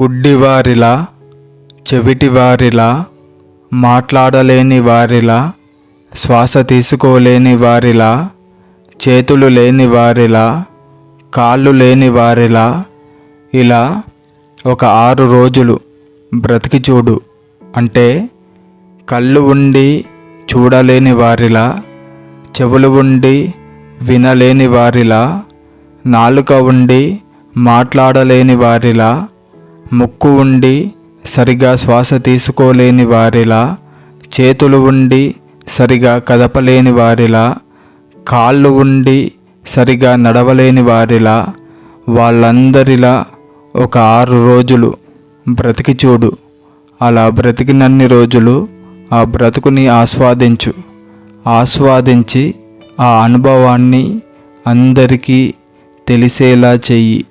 గుడ్డివారిలా చెవిటివారిలా మాట్లాడలేని వారిలా శ్వాస తీసుకోలేని వారిలా చేతులు లేని వారిలా కాళ్ళు లేని వారిలా ఇలా ఒక ఆరు రోజులు బ్రతికి చూడు. అంటే కళ్ళు ఉండి చూడలేని వారిలా చెవులు ఉండి వినలేని వారిలా నాలుక ఉండి మాట్లాడలేని వారిలా ముక్కు ఉండి సరిగా శ్వాస తీసుకోలేని వారిలా చేతులు ఉండి సరిగా కదపలేని వారిలా కాళ్ళు ఉండి సరిగా నడవలేని వారిలా వాళ్ళందరిలా ఒక ఆరు రోజులు బ్రతికి చూడు. అలా బ్రతికినన్ని రోజులు ఆ బ్రతుకుని ఆస్వాదించు. ఆస్వాదించి ఆ అనుభవాన్ని అందరికీ తెలిసేలా చెయ్యి.